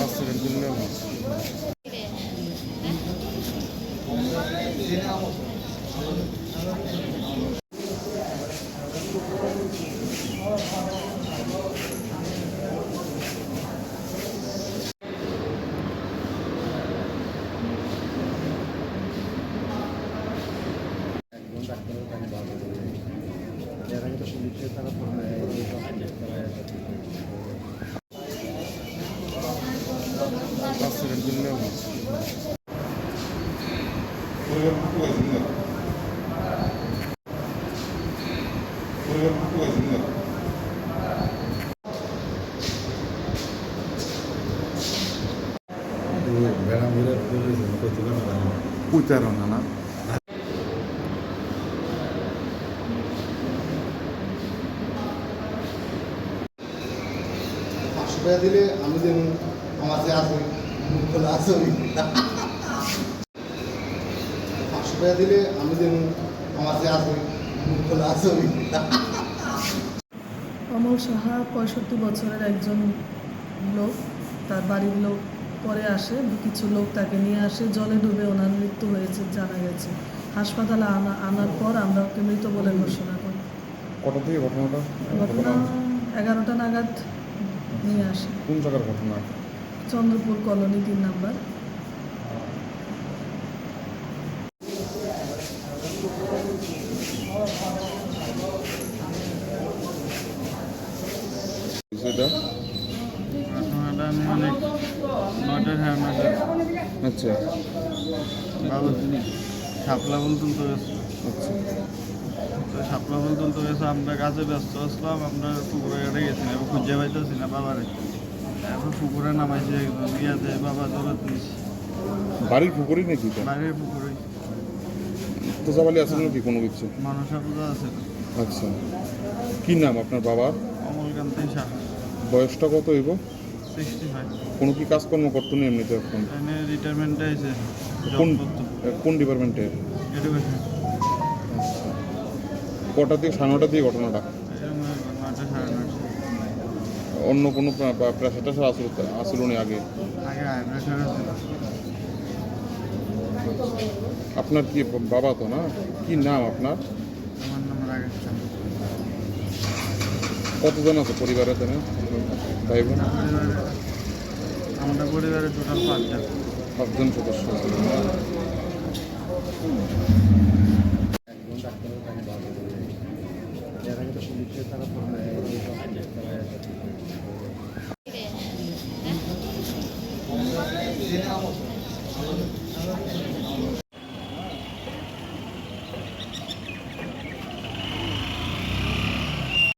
Nasıl bilmiyorum. Herhangi bir şey tarafından প্রচারণা না পাঁচশো টাকা দিলে আমি যেন আমার যে আছে পাঁচশো টাকা দিলে আমি যেন আমার যে খোলা অমল সাহা পঁয়ষট্টি বছরের একজন লোক। তার বাড়ির লোক পরে আসে কিছু লোক তাকে নিয়ে আসে জলে ডুবে ওনার মৃত্যু হয়েছে জানা গেছে। হাসপাতালে আনা আনার পর আমরা ওকে মৃত বলে ঘোষণা করি। কটা থেকে ঘটনাটা? ঘটনা এগারোটা নাগাদ নিয়ে আসে। কোন জায়গার ঘটনা? চন্দ্রপুর কলোনি তিন নাম্বার। আচ্ছা। বাবা শাপলা বলতুন তো গেছে আচ্ছা। তো শাপলা বলতুন তো গেছে আমরা কাজে ব্যস্ত আসলাম আপনার পুকুরে ঘাটে গেছি না খুঁজে পাইতেছি না বাবারে। তারপর পুকুরে নামাইছি একজন ইয়াতে বাবা দৌড়াত নিয়েছি বাড়ির পুকুরই নাকি এটা? বাইরের পুকুরে তো যাবালি আছে নাকি কোনো কিছু? মনসা পূজা আছে। আচ্ছা। কি নাম আপনার বাবার? অমলকান্তি সাহা বয়সটা কত হইব? Sixty five. কোনো কি কাজকর্ম করতো না এমনিতে এখন? এনে রিটায়ারমেন্টে আছে কোন কোন ডিপার্টমেন্টে এডুকেশন আচ্ছা। কটা থেকে সাড়ে নটা দিয়ে ঘটনাটা? নয়টা সাড়ে অন্য কোনো প্রেশার টেশার আসল আসলো না আগে? আপনার কি বাবা তো না? কি নাম আপনার? আমার নাম কতজন আছে পরিবারে তাই ভাই বোন? পরিবারে আমাদের পরিবারে টোটাল পাঁচজন। পাঁচজন সদস্য আছে একজন ডাক্তারের কাছে ভালো করে এর আগে তো পুলিশের তারা